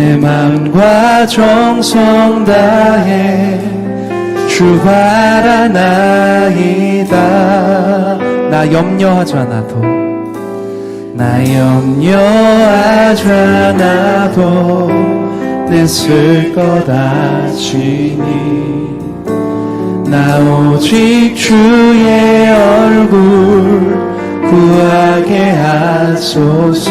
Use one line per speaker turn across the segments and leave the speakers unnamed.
내 마음과 정성 다해 주 바라나이다. 나 염려하지 않아도 나 염려하지 않아도 냈을 것 아시니. 나 오직 주의 얼굴 구하게 하소서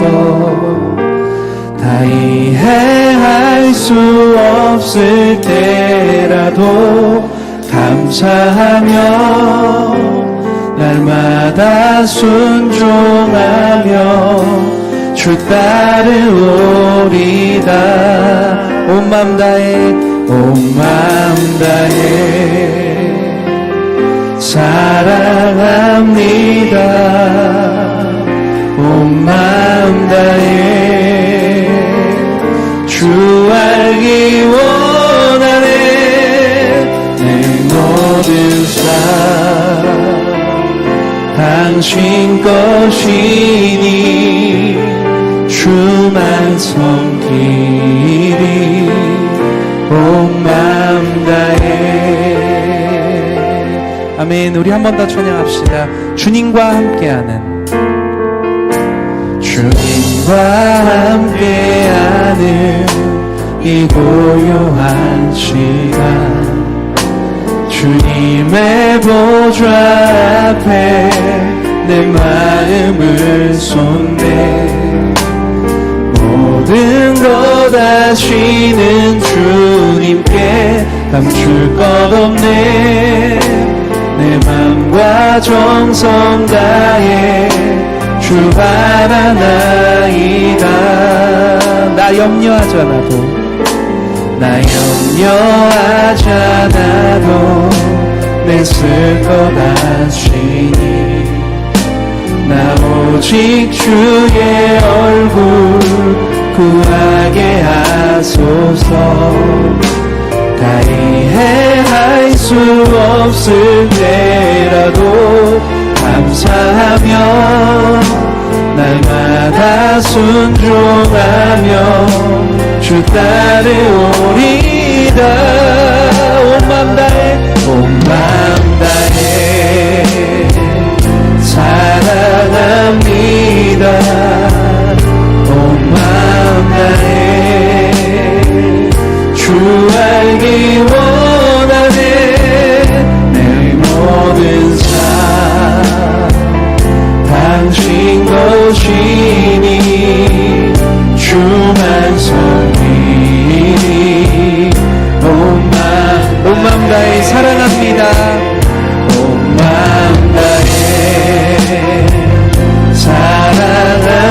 다 이해할 수 없을 때라도 감사하며 날마다 순종하며 주 따르오리다. 온맘 다해 온맘 다해. 사랑합니다. 온 마음 다해 주 알기 원하네. 내 모든 삶 당신 것이니 주만 섬기리 온 마음 다해. 아멘. 우리 한 번 더 찬양합시다. 주님과 함께하는 주님 과 함께하는 이 고요한 시간. 주님의 보좌 앞에 내 마음을 쏟네. 모든 것 아시는 주님께 감출 것 없네. 내 맘과 정성 다해 주 바라나이다. 나 염려하지 않아도 나 염려하지 않아도 냈을 것 아시니. 나 오직 주의 얼굴 구하게 하소서. 다 이해할 수 없을 때라도 감사하며 다 순종하며 주 따르오리다. 온맘 다해 온맘 주만 섬기니 온 마음 온 마음 다해 사랑합니다. 온 마음 다해 사랑합니다.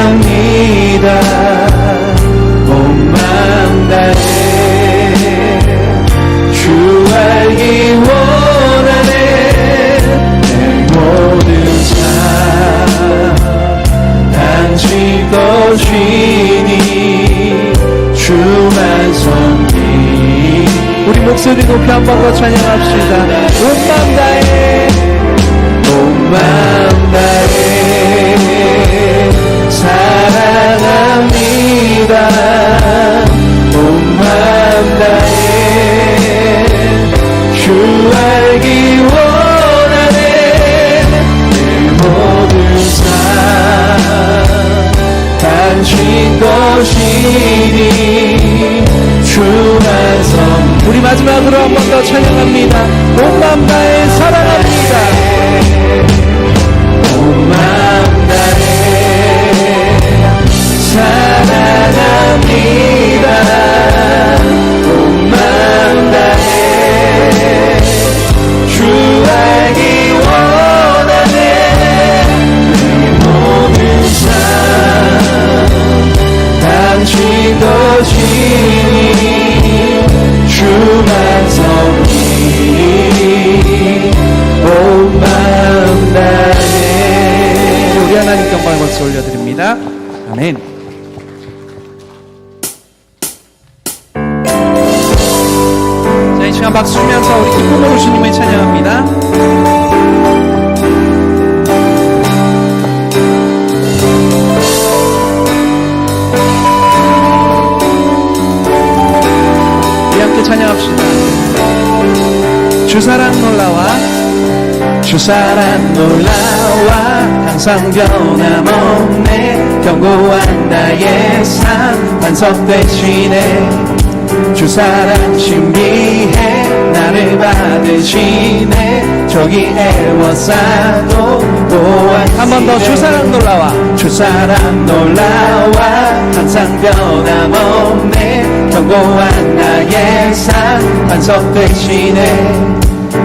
온 마음 다해 주 알기 원하네 내 모든 삶 당신 것이 우리 목소리 높이 한 번 더 찬양합시다. 온 마음 다해 온 마음 다해. 사랑합니다. 온 마음 다해. 주 알기 원하네. 내 모든 삶 당신 것이니 주만 섬 우리 마지막으로 한 번 더 찬양합니다. 온 마음 다해 사랑합니다 시간 박수 치면서 우리 기쁨으로 주님을 찬양합니다. 찬양합시다. 주사랑 놀라와 주사랑 놀라와 항상 변함없네 견고한 나의 삶 반석 대신에 주사랑 신비해 나를 받으시네. 저기 애워싸도 보아 한번 더 주사랑 놀라와. 주사랑 놀라와. 항상 변함없네. 견고한 나의 삶 반석 대신에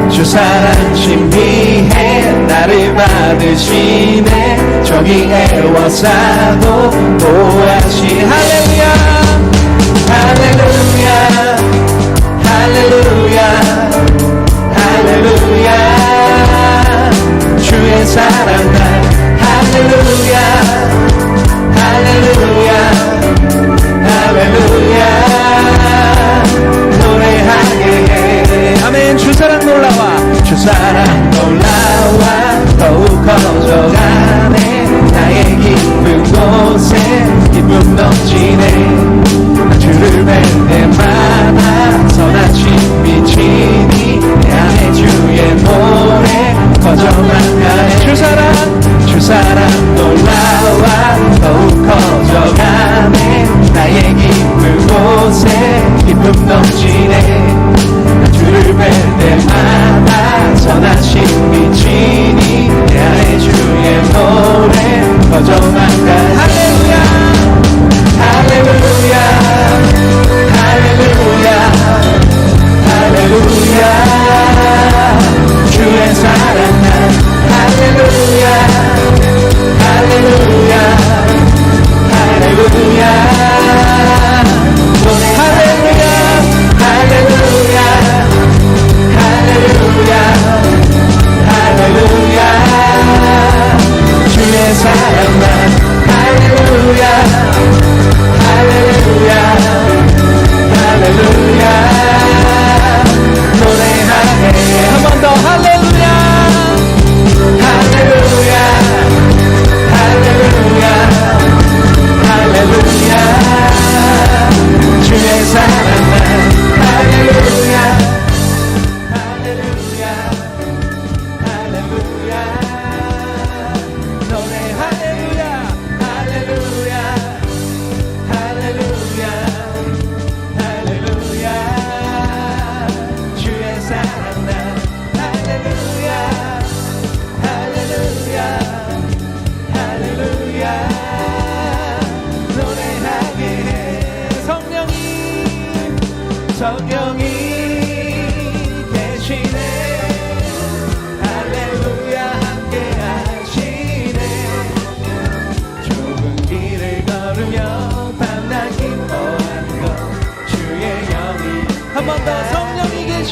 주사랑 신비해. 나를 받으시네. 저기 애워싸도 보아시 할렐루야. 할렐루야. 할렐루야 할렐루야. 주의 사랑 날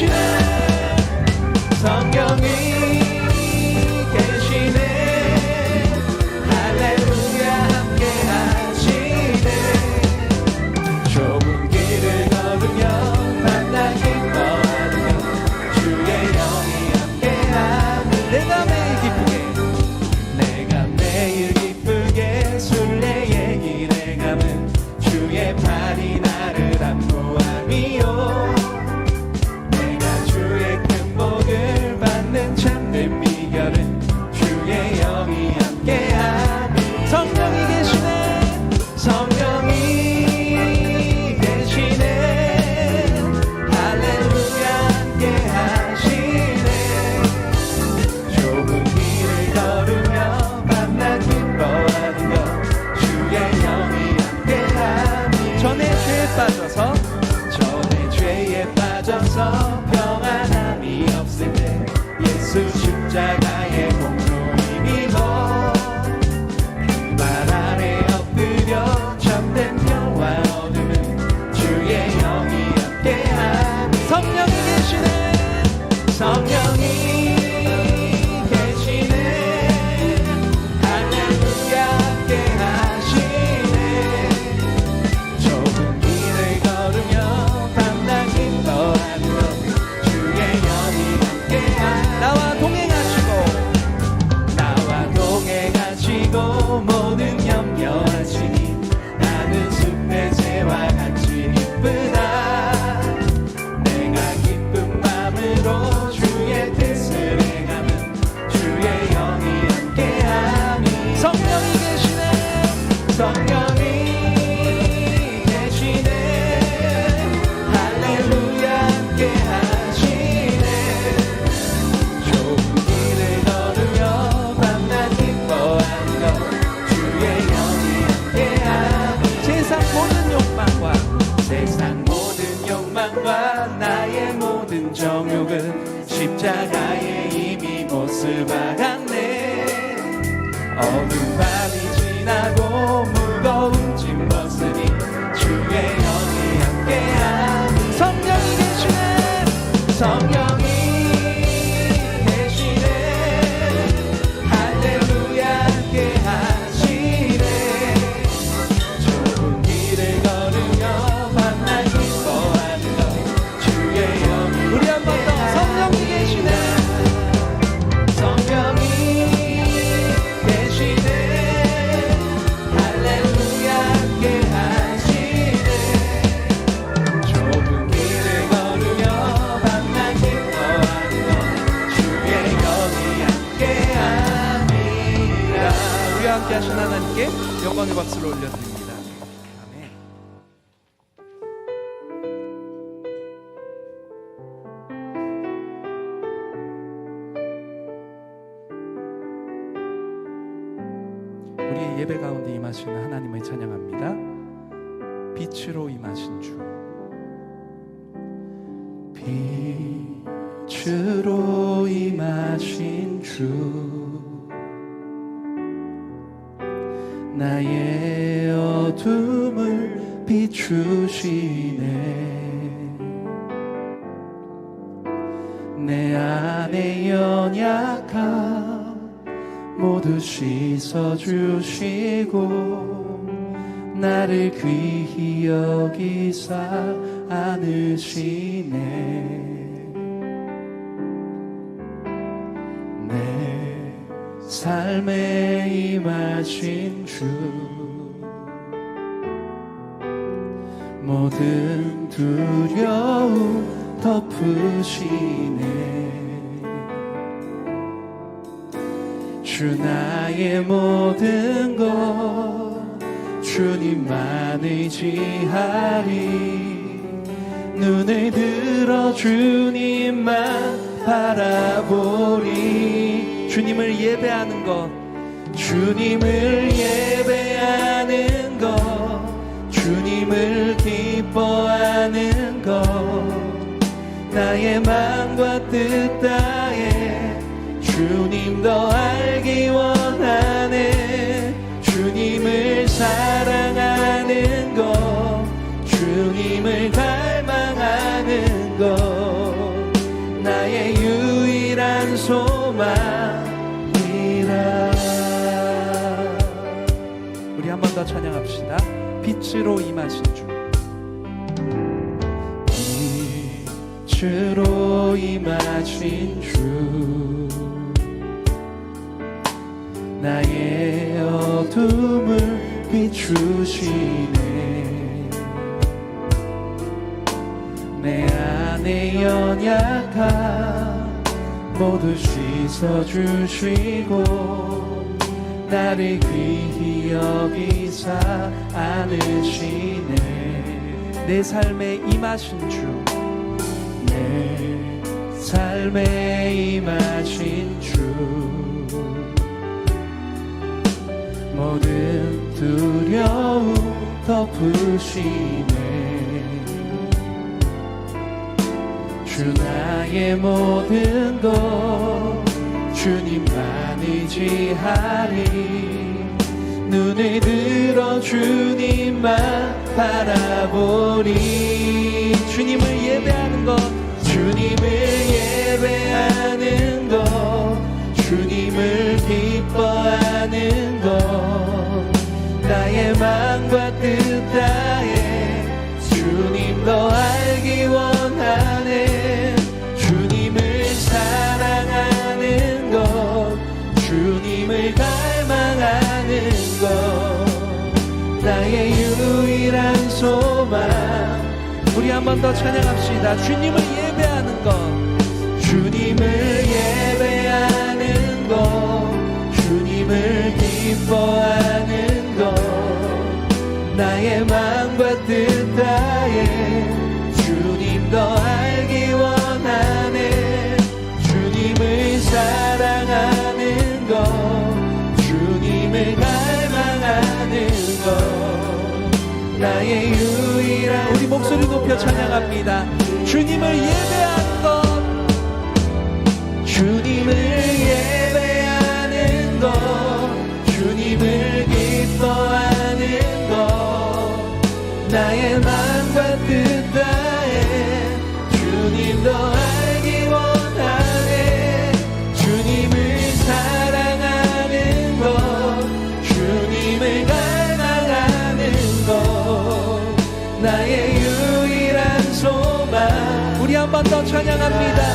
you. 십자가에 이미 못을 박았네. 어둠 밤이 지나고 무거운 짐 벗으니 빛으로 임하신 주. 빛으로 임하신 주. 나의 어둠을 비추시네. 내 안에 연약함 모두 씻어주시고 나를 귀 히 여기사 안으시네. 내 삶에 임하신 주 모든 두려움 덮으시네. 주 나의 모든 것 주님만 의지하리. 눈을 들어 주님만 바라보리. 주님을 예배하는 것 주님을 예배하는 것 주님을 기뻐하는 것. 나의 마음과 뜻 다해 주님 더 알기 원하네. 주님을 사랑하는 것 주님을 갈망하는 것 나의 유일한 소망이라. 우리 한 번 더 찬양합시다. 빛으로 임하신 주. 빛으로 임하신 주. 나의 어둠을 비추시네. 내 안에 연약함 모두 씻어주시고 나를 귀히 여기사 안으시네. 내 삶에 임하신 주. 내 삶에 임하신 주 모든 두려움 덮으시네. 주 나의 모든 것 주님만 의지하리. 눈을 들어 주님만 바라보리. 주님을 예배하는 것 주님을 예배하는 것 주님을 기뻐하는 것 우리 한 번 더 찬양합시다. 주님을 예배하는 것. 주님을 예배하는 것. 주님을 기뻐하는 것. 나의 마음과 뜻 다해 목소리 높여 찬양합니다. 주님을 예배한 것, 주님을 예배하는 것, 주님을 기뻐하는 것, 나의 마음과 뜻 다해 주님도 vida.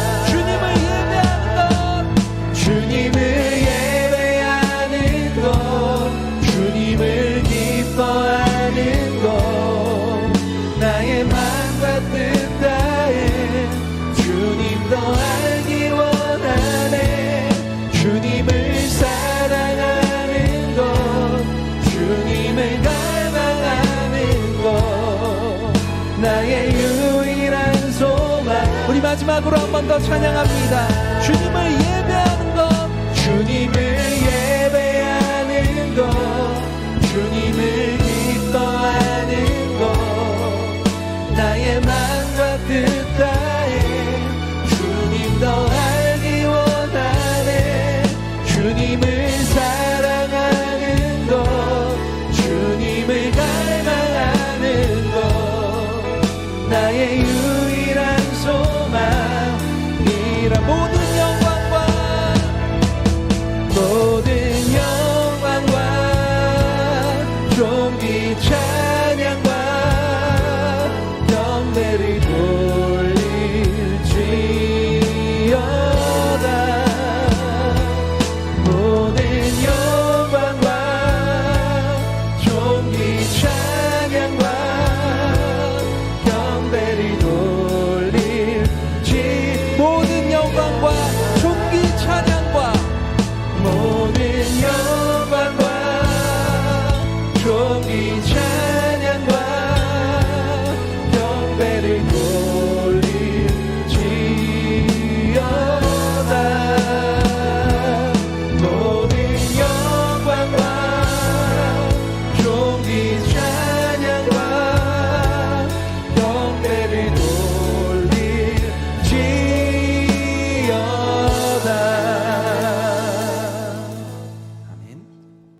번 더 찬양합니다. 주님을 예배하는 것, 주님을 예배하는 것, 주님을 기뻐하는 것, 나의 마음과 뜻 다해 주님 더 알기 원하네, 주님을 사랑하는 것, 주님을